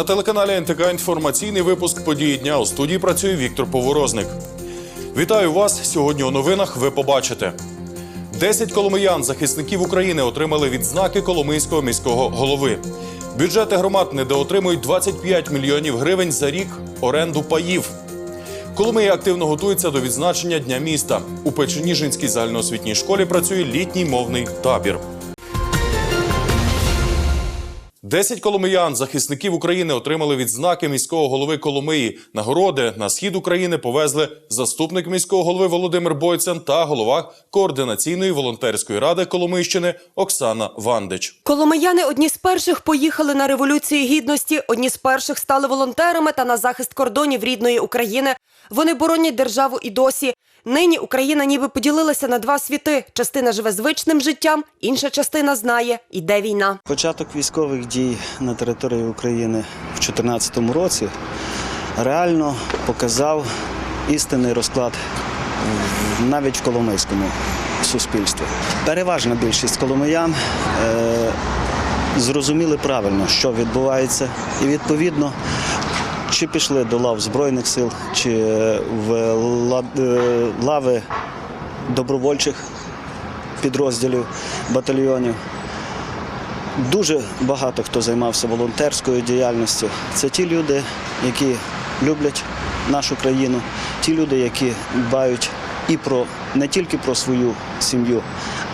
На телеканалі НТК інформаційний випуск події дня у студії працює Віктор Поворозник. Вітаю вас! Сьогодні у новинах ви побачите. 10 коломиян, захисників України, отримали відзнаки Коломийського міського голови. Бюджети громад недоотримують 25 мільйонів гривень за рік оренду паїв. Коломия активно готується до відзначення Дня міста. У Печеніжинській загальноосвітній школі працює літній мовний табір. Десять коломиян, захисників України, отримали відзнаки міського голови Коломиї. Нагороди на схід України повезли заступник міського голови Володимир Бойцен та голова координаційної волонтерської ради Коломийщини Оксана Вандич. Коломияни одні з перших поїхали на революцію гідності, одні з перших стали волонтерами та на захист кордонів рідної України. Вони боронять державу і досі. Нині Україна ніби поділилася на два світи. Частина живе звичним життям, інша частина знає, іде війна. Початок військових дій на території України в 2014 році реально показав істинний розклад навіть в коломийському суспільстві. Переважна більшість коломиян е, зрозуміли правильно, що відбувається, і відповідно. Чи пішли до лав Збройних сил, чи в е, лави добровольчих підрозділів, батальйонів. Дуже багато хто займався волонтерською діяльністю. Це ті люди, які люблять нашу країну, ті люди, які дбають і про не тільки про свою сім'ю,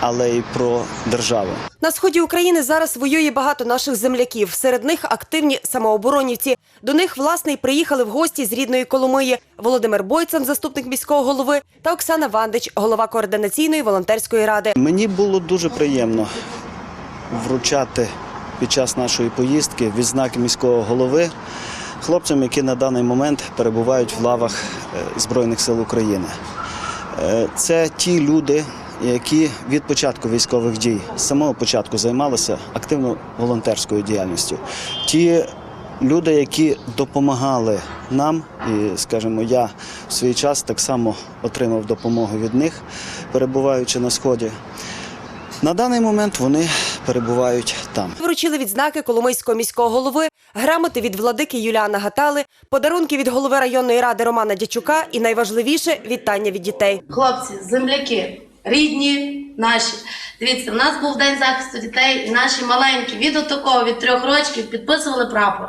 але й про державу. На сході України зараз воює багато наших земляків. Серед них активні самооборонівці. До них власне й приїхали в гості з рідної Коломиї. Володимир Бойцан, заступник міського голови, та Оксана Вандич, голова координаційної волонтерської ради. Мені було дуже приємно вручати під час нашої поїздки відзнаки міського голови хлопцям, які на даний момент перебувають в лавах е, Збройних сил України. Е, Це ті люди, які від початку військових дій з самого початку займалися активно волонтерською діяльністю. Ті люди, які допомагали нам, і, скажімо, я в свій час так само отримав допомогу від них, перебуваючи на сході. На даний момент вони перебувають там. Вручили відзнаки Коломийського міського голови, грамоти від владики Юліана Гатали, подарунки від голови районної ради Романа Дячука і найважливіше вітання від дітей. Хлопці, земляки, рідні наші. Дивіться, в нас був день захисту дітей, і наші маленькі від отакого, від трьох років підписували прапор.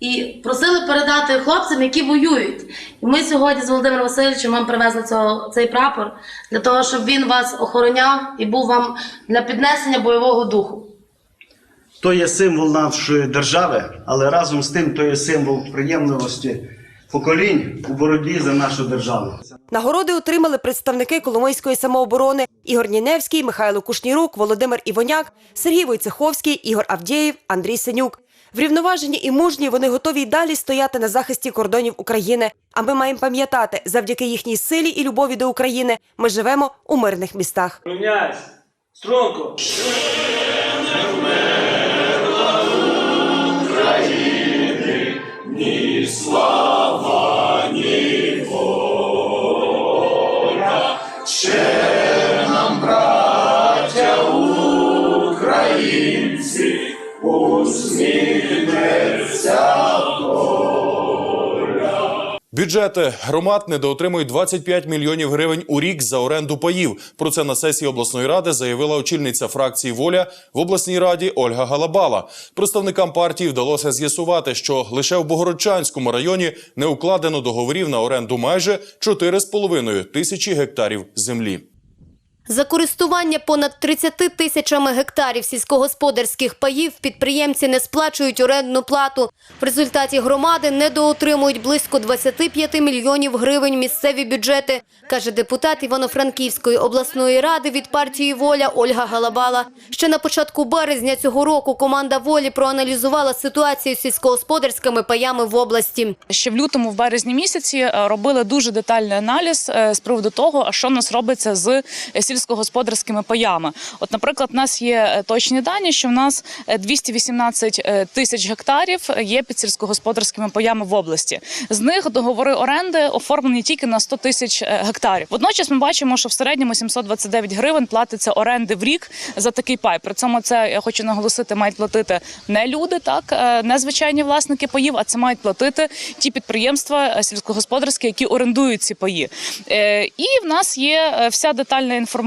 І просили передати хлопцям, які воюють. І ми сьогодні з Володимиром Васильовичем вам привезли цього, цей прапор для того, щоб він вас охороняв і був вам для піднесення бойового духу. То є символ нашої держави, але разом з тим то є символ приємливості поколінь у боротьбі за нашу державу. Нагороди отримали представники Коломийської самооборони Ігор Ніневський, Михайло Кушнірук, Володимир Івоняк, Сергій Войцеховський, Ігор Авдєєв, Андрій Синюк. Врівноважені і мужні вони готові й далі стояти на захисті кордонів України. А ми маємо пам'ятати, завдяки їхній силі і любові до України ми живемо у мирних містах. Струнко. Бюджети громад недоотримують 25 мільйонів гривень у рік за оренду паїв. Про це на сесії обласної ради заявила очільниця фракції Воля в обласній раді Ольга Галабала. Представникам партії вдалося з'ясувати, що лише в Богородчанському районі не укладено договорів на оренду майже 4,5 тисячі гектарів землі. За користування понад 30 тисячами гектарів сільськогосподарських паїв підприємці не сплачують орендну плату. В результаті громади недоотримують близько 25 мільйонів гривень місцеві бюджети, каже депутат Івано-Франківської обласної ради від партії «Воля» Ольга Галабала. Ще на початку березня цього року команда «Волі» проаналізувала ситуацію з сільськогосподарськими паями в області. Ще в лютому, в березні місяці е, робили дуже детальний аналіз е, з приводу того, що нас робиться з е, сільськогосподарськими паями. От, наприклад, у нас є е, точні дані, що в нас е, 218 е, тисяч гектарів є під сільськогосподарськими паями в області. З них договори оренди оформлені тільки на 100 тисяч е, гектарів. Водночас ми бачимо, що в середньому 729 гривень платиться оренди в рік за такий пай. При цьому це я хочу наголосити, мають платити не люди, так е, не звичайні власники паїв, а це мають платити ті підприємства е, сільськогосподарські, які орендують ці паї. Е, І в нас є е, вся детальна інформація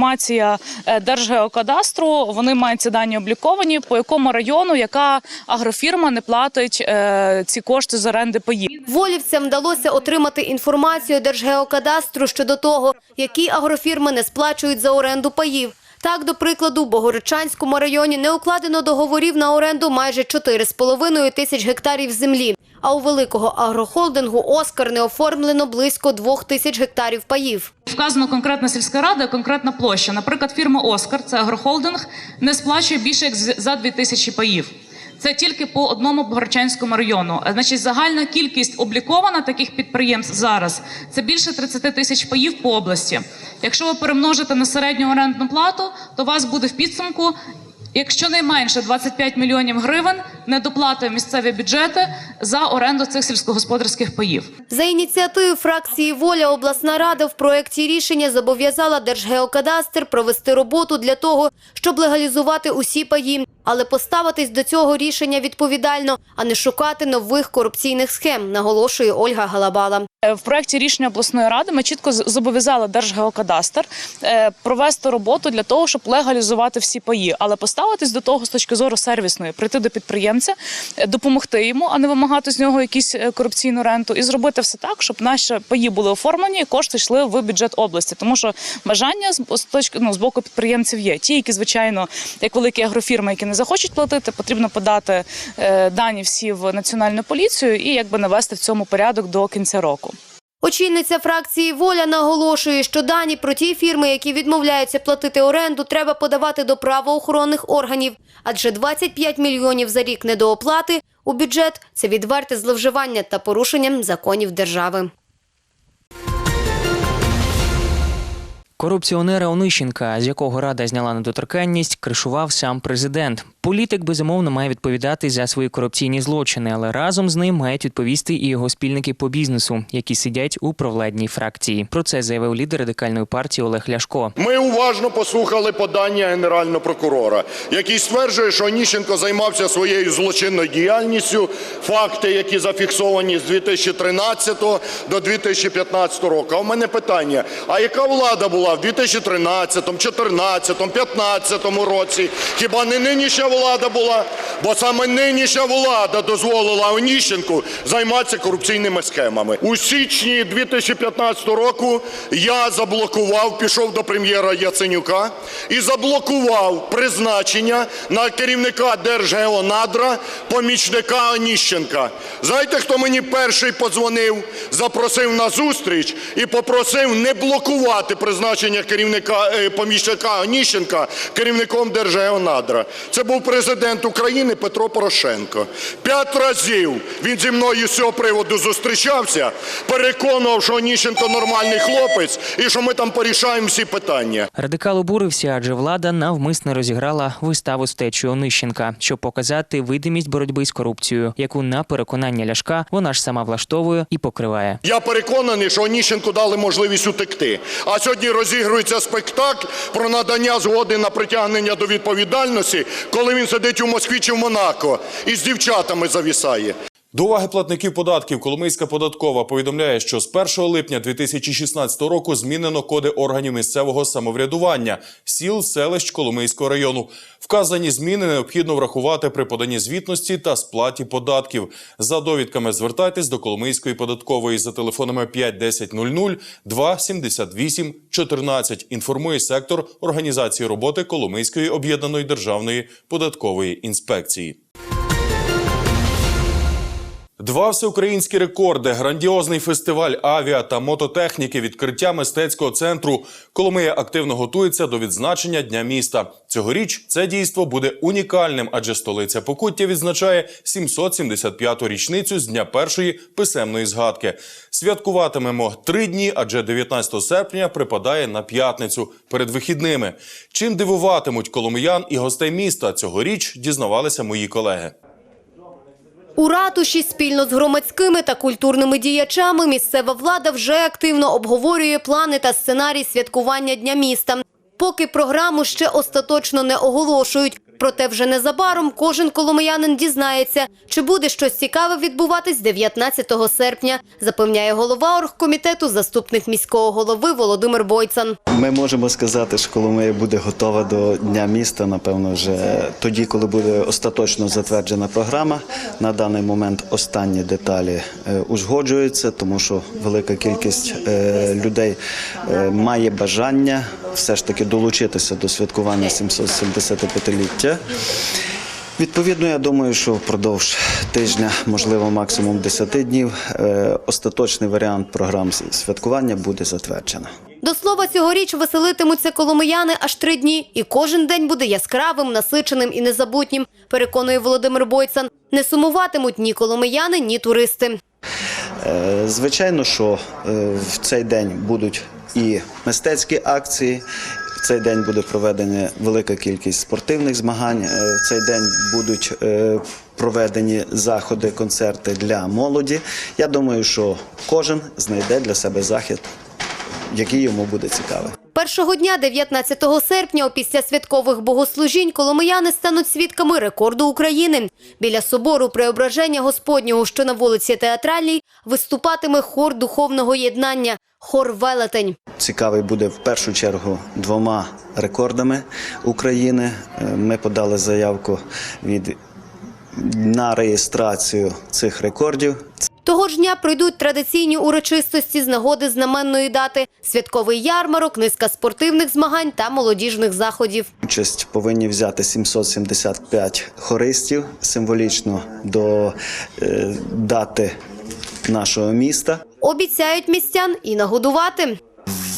е, Держгеокадастру. Вони мають ці дані обліковані, по якому району яка агрофірма не платить е, ці кошти з оренди паїв. Волівцям вдалося отримати інформацію Держгеокадастру щодо того, які агрофірми не сплачують за оренду паїв. Так, до прикладу, в Богородчанському районі не укладено договорів на оренду майже 4,5 тисяч гектарів землі. А у великого агрохолдингу «Оскар» не оформлено близько 2 тисяч гектарів паїв. Вказано конкретна сільська рада, конкретна площа. Наприклад, фірма Оскар, це агрохолдинг, не сплачує більше як за 2 тисячі паїв. Це тільки по одному Богорчанському району. Значить, загальна кількість облікована таких підприємств зараз це більше 30 тисяч паїв по області. Якщо ви перемножите на середню орендну плату, то у вас буде в підсумку. Якщо не менше 25 мільйонів гривень недоплати в місцеві бюджети за оренду цих сільськогосподарських паїв. За ініціативою фракції «Воля» обласна рада в проєкті рішення зобов'язала Держгеокадастр провести роботу для того, щоб легалізувати усі паї, але поставитись до цього рішення відповідально, а не шукати нових корупційних схем, наголошує Ольга Галабала. Е, В проєкті рішення обласної ради ми чітко зобов'язали Держгеокадастр е, провести роботу для того, щоб легалізувати всі паї, але поставитись до того з точки зору сервісної, прийти до підприємця, е, допомогти йому, а не вимагати з нього якісь корупційну ренту, і зробити все так, щоб наші паї були оформлені і кошти йшли в бюджет області. Тому що бажання з точки ну з боку підприємців є. Ті, які звичайно, як великі агрофірми, які не захочуть платити, потрібно подати е, дані всі в національну поліцію і якби навести в цьому порядок до кінця року. Очільниця фракції «Воля» наголошує, що дані про ті фірми, які відмовляються платити оренду, треба подавати до правоохоронних органів, адже 25 мільйонів за рік недооплати у бюджет – це відверте зловживання та порушенням законів держави. Корупціонера Онищенка, з якого рада зняла недоторканність, кришував сам президент. Політик безумовно має відповідати за свої корупційні злочини, але разом з ним мають відповісти і його спільники по бізнесу, які сидять у провладній фракції. Про це заявив лідер радикальної партії Олег Ляшко. Ми уважно послухали подання генерального прокурора, який стверджує, що Оніщенко займався своєю злочинною діяльністю. Факти, які зафіксовані з 2013 до 2015 року. А у мене питання: а яка влада була в 2013, 2014, 2015 році? Хіба не нинішня влада була? Бо саме нинішня влада дозволила Оніщенку займатися корупційними схемами. У січні 2015 року я заблокував, пішов до прем'єра Яценюка і заблокував призначення на керівника Держгеонадра помічника Оніщенка. Знаєте, хто мені перший подзвонив, запросив на зустріч і попросив не блокувати призначення керівника е, помічника Оніщенка керівником Держгеонадра. Це був президент України Петро Порошенко. П'ять разів він зі мною з цього приводу зустрічався, переконував, що Оніщенко нормальний хлопець і що ми там порішаємо всі питання. Радикал обурився, адже влада навмисно розіграла виставу з течою Онищенка, щоб показати видимість боротьби з корупцією, яку на переконання Ляшка вона ж сама влаштовує і покриває. Я переконаний, що Оніщенку дали можливість утекти. А сьогодні розігрується спектакль про надання згоди на притягнення до відповідальності, коли він сидить у Москві чи в Монако і з дівчатами завісає. До уваги платників податків Коломийська податкова повідомляє, що з 1 липня 2016 року змінено коди органів місцевого самоврядування сіл селищ Коломийського району. Вказані зміни необхідно врахувати при поданні звітності та сплаті податків. За довідками звертайтесь до Коломийської податкової за телефонами 51000 278 14. Інформує сектор організації роботи Коломийської об'єднаної державної податкової інспекції. Два всеукраїнські рекорди, грандіозний фестиваль авіа та мототехніки, відкриття мистецького центру. Коломия активно готується до відзначення Дня міста. Цьогоріч це дійство буде унікальним, адже столиця Покуття відзначає 775-ту річницю з дня першої писемної згадки. Святкуватимемо три дні, адже 19 серпня припадає на п'ятницю перед вихідними. Чим дивуватимуть коломиян і гостей міста цьогоріч, дізнавалися мої колеги. У ратуші спільно з громадськими та культурними діячами місцева влада вже активно обговорює плани та сценарій святкування Дня міста. Поки програму ще остаточно не оголошують. Проте вже незабаром кожен коломиянин дізнається, чи буде щось цікаве відбуватись 19 серпня, запевняє голова оргкомітету, заступник міського голови Володимир Бойцан. Ми можемо сказати, що Коломия буде готова до Дня міста, напевно, вже тоді, коли буде остаточно затверджена програма. На даний момент останні деталі е, узгоджуються, тому що велика кількість е, людей е, має бажання все ж таки долучитися до святкування 775-ліття. Відповідно, я думаю, що впродовж тижня, можливо, максимум 10 днів, е, остаточний варіант програм святкування буде затверджено. До слова, цьогоріч веселитимуться коломияни аж три дні, і кожен день буде яскравим, насиченим і незабутнім, переконує Володимир Бойцан. Не сумуватимуть ні коломияни, ні туристи. Е, Звичайно, що е, в цей день будуть і мистецькі акції. В цей день буде проведена велика кількість спортивних змагань. е, В цей день будуть е, проведені заходи, концерти для молоді. Я думаю, що кожен знайде для себе захід, який йому буде цікавий. Першого дня, 19 серпня, опісля святкових богослужінь, коломияни стануть свідками рекорду України. Біля собору Преображення Господнього, що на вулиці Театральній, виступатиме хор духовного єднання – хор «Велетень». Цікавий буде в першу чергу двома рекордами України. Е, Ми подали заявку від на реєстрацію цих рекордів. Того ж дня пройдуть традиційні урочистості з нагоди знаменної дати, святковий ярмарок, низка спортивних змагань та молодіжних заходів. Участь повинні взяти 775 хористів символічно до е, дати нашого міста. Обіцяють містян і нагодувати.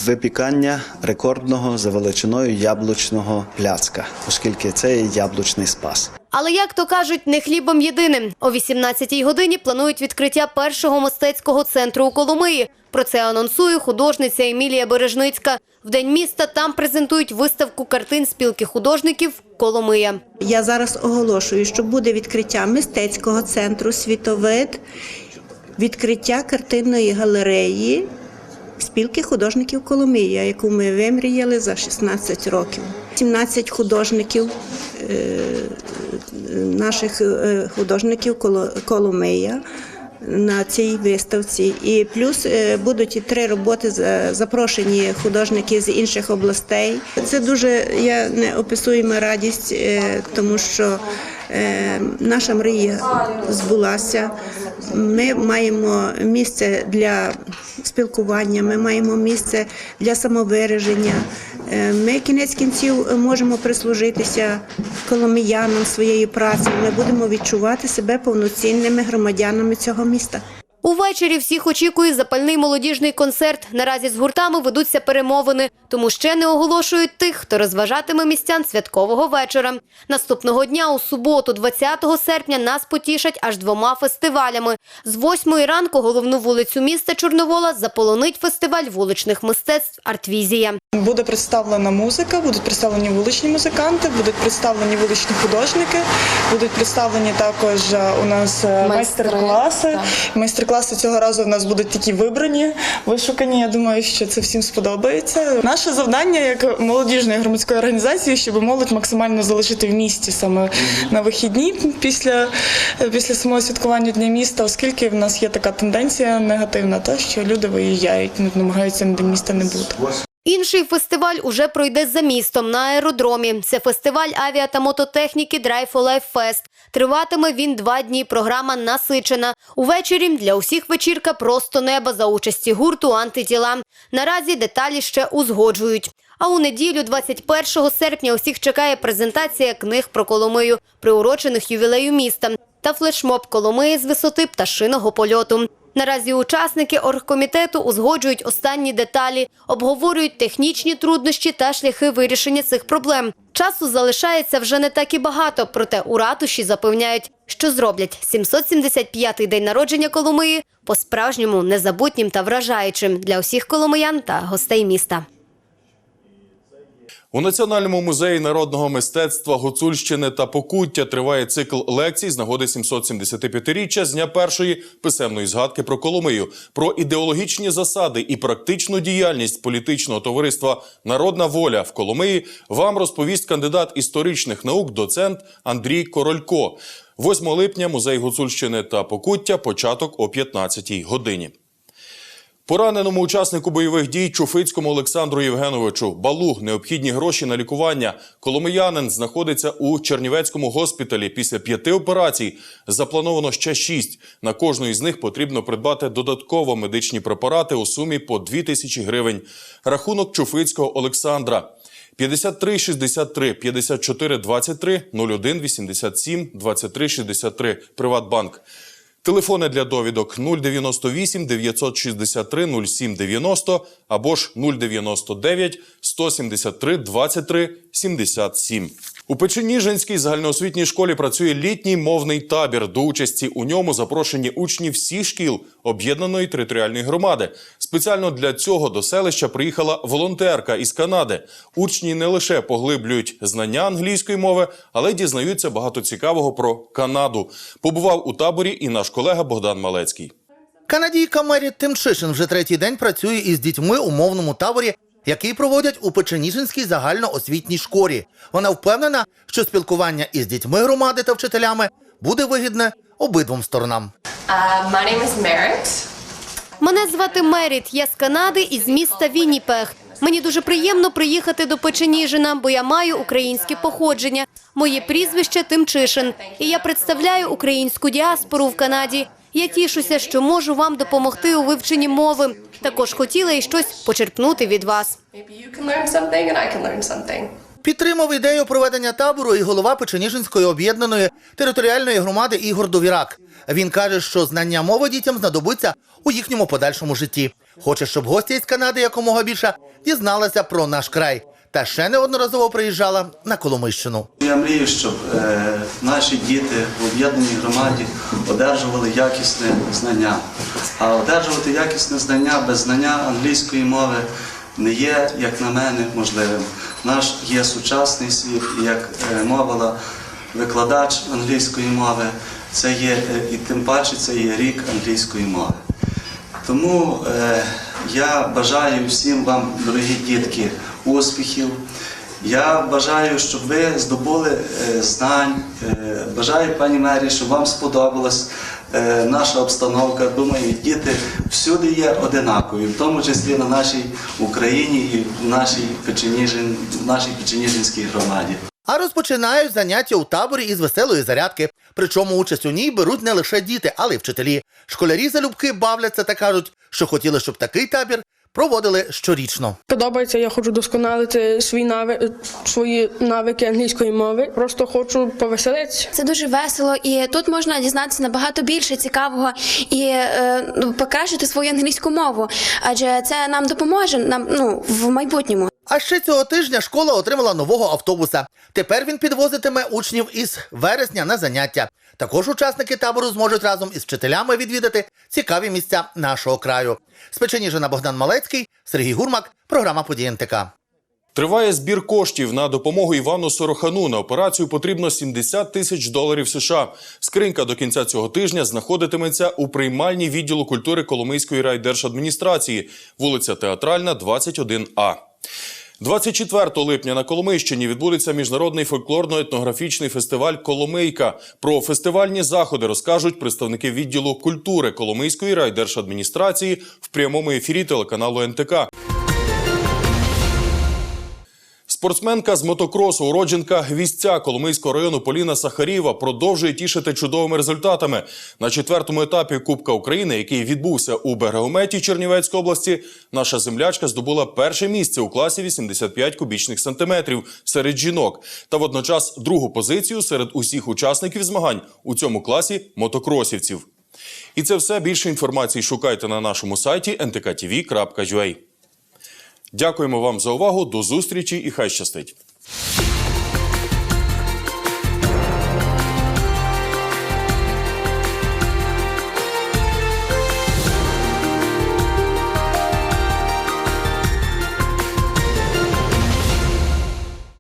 Випікання рекордного за величиною яблучного пляцка, оскільки це є яблучний спас. Але, як то кажуть, не хлібом єдиним. О 18-й годині планують відкриття першого мистецького центру у Коломиї. Про це анонсує художниця Емілія Бережницька. В День міста там презентують виставку картин спілки художників «Коломия». Я зараз оголошую, що буде відкриття мистецького центру Світовид, відкриття картинної галереї спілки художників Коломия, яку ми вимріяли за 16 років. 17 художників е, наших е, художників Коло- Коломия на цій виставці. І плюс е, будуть і три роботи за- запрошені художники з інших областей. Це дуже я неописуєма радість, е, тому що наша мрія збулася. Ми маємо місце для спілкування, ми маємо місце для самовираження. Е, Ми кінець кінців можемо прислужитися коломиянам своєю працею. Ми будемо відчувати себе повноцінними громадянами цього міста. Увечері всіх очікує запальний молодіжний концерт. Наразі з гуртами ведуться перемовини, тому ще не оголошують тих, хто розважатиме містян святкового вечора. Наступного дня, у суботу, 20 серпня, нас потішать аж двома фестивалями. З 8 ранку головну вулицю міста Чорновола заполонить фестиваль вуличних мистецтв «Артвізія». Буде представлена музика, будуть представлені вуличні музиканти, будуть представлені вуличні художники, будуть представлені також е, у нас е, майстер-класи. Майстер-класи цього разу у нас будуть такі вибрані, вишукані. Я думаю, що це всім сподобається. Наше завдання як молодіжної громадської організації, щоб молодь максимально залишити в місті саме на вихідні після, після самого святкування дня міста, оскільки в нас є така тенденція негативна, та що люди виїжджають, намагаються до міста не бути. Інший фестиваль уже пройде за містом на аеродромі. Це фестиваль авіа та мототехніки Drive for Life Fest. Триватиме він два дні. Програма насичена. Увечері для усіх вечірка просто неба за участі гурту антитіла. Наразі деталі ще узгоджують. А у неділю, 21 серпня, усіх чекає презентація книг про Коломию, приурочених ювілею міста. та флешмоб Коломиї з висоти пташиного польоту. Наразі учасники оргкомітету узгоджують останні деталі, обговорюють технічні труднощі та шляхи вирішення цих проблем. Часу залишається вже не так і багато, проте у ратуші запевняють, що зроблять 775-й день народження Коломиї по-справжньому незабутнім та вражаючим для усіх коломиян та гостей міста. У Національному музеї народного мистецтва Гуцульщини та Покуття триває цикл лекцій з нагоди 775-річчя з дня першої писемної згадки про Коломию, про ідеологічні засади і практичну діяльність політичного товариства Народна воля в Коломиї вам розповість кандидат історичних наук, доцент Андрій Королько. 8 липня музей Гуцульщини та Покуття, початок о 15-й годині. Пораненому учаснику бойових дій Чуфицькому Олександру Євгеновичу Балуг необхідні гроші на лікування. Коломиянин знаходиться у Чернівецькому госпіталі. Після п'яти операцій заплановано ще шість. На кожну із них потрібно придбати додатково медичні препарати у сумі по 2 тисячі гривень. Рахунок Чуфицького Олександра. 53 63 54 23 01 87 23 63 Приватбанк. Телефони для довідок 098 963 07 90 або ж 099 173 23 77. У Печеніжинській загальноосвітній школі працює літній мовний табір. До участі у ньому запрошені учні всіх шкіл об'єднаної територіальної громади. Спеціально для цього до селища приїхала волонтерка із Канади. Учні не лише поглиблюють знання англійської мови, але й дізнаються багато цікавого про Канаду. Побував у таборі і наш колега Богдан Малецький. Канадійка Мері Тимшишин вже третій день працює із дітьми у мовному таборі, який проводять у Печеніжинській загальноосвітній школі. Вона впевнена, що спілкування із дітьми громади та вчителями буде вигідне обидвом сторонам. Uh, my name is Merritt. Мене звати Меріт, я з Канади і з міста Вінніпег. Мені дуже приємно приїхати до Печеніжина, бо я маю українське походження. Моє прізвище Тимчишин, і я представляю українську діаспору в Канаді. Я тішуся, що можу вам допомогти у вивченні мови. Також хотіла і щось почерпнути від вас. Підтримав ідею проведення табору і голова Печеніжинської об'єднаної територіальної громади Ігор Довірак. Він каже, що знання мови дітям знадобиться у їхньому подальшому житті. Хоче, щоб гості із Канади якомога більше дізналися про наш край. Та ще неодноразово приїжджала на Коломийщину. Я мрію, щоб е, наші діти в об'єднаній громаді одержували якісне знання. А одержувати якісне знання без знання англійської мови не є, як на мене, можливим. Наш є сучасний світ, і як е, мовила викладач англійської мови, це є е, і тим паче це є рік англійської мови. Тому е, я бажаю всім вам, дорогі дітки, успіхів. Я бажаю, щоб ви здобули е, знань. Е, бажаю, пані Мері, щоб вам сподобалась е, наша обстановка. Думаю, діти всюди є одинакові, в тому числі на нашій Україні і в нашій Печеніжин, в нашій Печеніжинській громаді. А розпочинають заняття у таборі із веселої зарядки. Причому участь у ній беруть не лише діти, але й вчителі. Школярі залюбки бавляться та кажуть, що хотіли, щоб такий табір проводили щорічно. Подобається, я хочу досконалити свої нави, свої навики англійської мови. Просто хочу повеселитися. Це дуже весело, і тут можна дізнатися набагато більше цікавого і е, ну, покращити свою англійську мову, адже це нам допоможе нам ну в майбутньому. А ще цього тижня школа отримала нового автобуса. Тепер він підвозитиме учнів із вересня на заняття. Також учасники табору зможуть разом із вчителями відвідати цікаві місця нашого краю. З Печеніжина Богдан Малецький, Сергій Гурмак, програма «Події НТК». Триває збір коштів на допомогу Івану Сорохану. На операцію потрібно 70 тисяч доларів США. Скринька до кінця цього тижня знаходитиметься у приймальній відділу культури Коломийської райдержадміністрації, вулиця Театральна, 21А. 24 липня на Коломийщині відбудеться міжнародний фольклорно-етнографічний фестиваль Коломийка. Про фестивальні заходи розкажуть представники відділу культури Коломийської райдержадміністрації в прямому ефірі телеканалу НТК. Спортсменка з мотокросу, уродженка гвіздця Коломийського району Поліна Сахаріва продовжує тішити чудовими результатами. На четвертому етапі Кубка України, який відбувся у Берегометі Чернівецької області, наша землячка здобула перше місце у класі 85 кубічних сантиметрів серед жінок та водночас другу позицію серед усіх учасників змагань у цьому класі мотокросівців. І це все більше інформації шукайте на нашому сайті ntktv.ua. Дякуємо вам за увагу. До зустрічі і хай щастить.